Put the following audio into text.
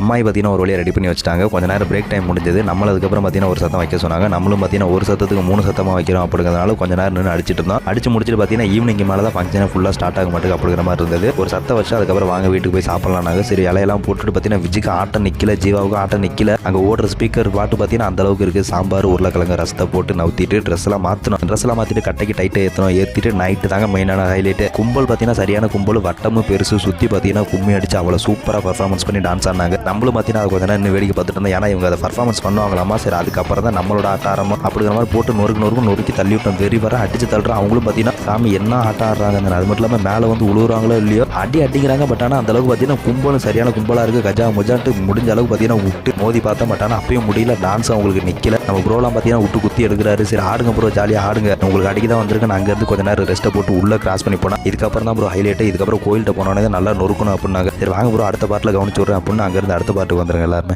அம்மாயை பார்த்தீங்கன்னா ஒரு வழியாக ரெடி பண்ணி வச்சிட்டாங்க. கொஞ்ச நேரம் பிரேக் டைம் முடிஞ்சது. நம்மள அதுக்கப்புறம் பார்த்தீங்கன்னா ஒரு சத்தம் வைக்க சொன்னாங்க. நம்மளும் பார்த்தீங்கன்னா ஒரு சத்தத்துக்கு மூணு சத்தமாக வைக்கிறோம் அப்படிங்கிறதுனால கொஞ்ச நேரம் நின்று அடிச்சிட்டு இருந்தோம். அடிச்சு முடிச்சுட்டு பார்த்தீங்கன்னா ஈவினிங் மேலே தான் ஃபங்க்ஷன் ஃபுல்லாக ஸ்டார்ட் ஆக மாட்டேங்க அப்படிங்கிற மாதிரி இருந்தது. ஒரு சத்தம் வச்சு அதுக்கப்புறம் வாங்க வீட்டுக்கு போய் சாப்பிடலாம்னாங்க. சரி இலையெல்லாம் போட்டுட்டு பார்த்தீங்கன்னா விஜய்க்கு ஆட்டம் நிற்கல ஜீவாவுக்கு ஆட்டம் நிற்கல அங்கே ஓடுற ஸ்பீக்கர் பாட்டு பார்த்தீங்கன்னா அந்த அளவுக்கு இருக்குது சாம்பார் உருளைக்கிழங்கு ரசத்தை போட்டு நவுத்திட்டு ட்ரெஸ் எல்லாம் மாற்றணும் ட்ரெஸ் எல்லாம் மாற்றிட்டு கட்டைக்கு டைட்டை ஏற்றணும் ஏற்றிட்டு நைட்டு தாங்க மெயினான ஹைலைட்டு கும்பல் பார்த்தீங்கன்னா சரியான கும்பல் வட்டமும் பெருசு சுற்றி பார்த்தீங்கன்னா கும்மி அடிச்சு அவ்வளோ சூப்பராக பர்ஃபார்மன்ஸ் பண்ணி டான்ஸ் ஆடினாங்க. நம்மளும் பார்த்தீங்கன்னா அது கொஞ்ச நேரம் இன்னும் வேடிக்கை பார்த்துட்டு இருந்தோம் ஏன்னா இவங்க அதை பர்ஃபார்மன்ஸ் பண்ணுவாங்களாமா? சரி அதுக்கப்புறம் தான் நம்மளோட ஆட்ட ஆரம்பம். அப்படிங்கிற மாதிரி போட்டு நொறுக்கு நொறுக்கு நொறுக்கி தள்ளி விட்டோம். வெறி வர அடிச்சு தள்ளுறோம். அவங்களும் பார்த்தீங்கன்னா சாமி என்ன ஆட்டம் ஆடுறாங்க அது மட்டும் இல்லாமல் மேலே வந்து உழுவுறாங்களோ இல்லையோ அடி அடிக்கிறாங்க. பட் ஆனால் அந்த அளவுக்கு பார்த்தீங்கன்னா கும்பலும் சரியான கும்பலாக இருக்குது கஜா முஜான்ட்டு முடிஞ்ச அளவுக்கு பார்த்தீங்கன்னா விட்டு மோதி பார்த்தா பட் ஆனால் அப்பயும் முடியல. டான்ஸ் அவங்களுக்கு நிற்கல நம்ம ப்ரோலாம் பார்த்தீங்கன்னா விட்டு குத்தி எடுக்கிறாரு. சரி ஆடுங்க ப்ரோ ஜாலியாக ஆடுங்க. உங்களுக்கு அடிக்க தான் வந்திருக்கு நான் அங்கேருந்து கொஞ்ச நேரம் ரெஸ்ட்டை போட்டு உள்ளே கிராஸ் பண்ணி போனேன் இதுக்கப்புறம் தான் ப்ரோ ஹைலைட்டு இதுக்கப்புறம் கோயில்கிட்ட போனோடனே நல்லா நொறுக்கணும் அப்படின்னாங்க. சரி வாங்க ப்ரோ அடுத்த பாட்டில் கவனிச்சு விட்றேன் அப்படின்னு அங்கேருந்து அடுத்த பாட்டுக்கு வந்துடுங்க எல்லாருமே.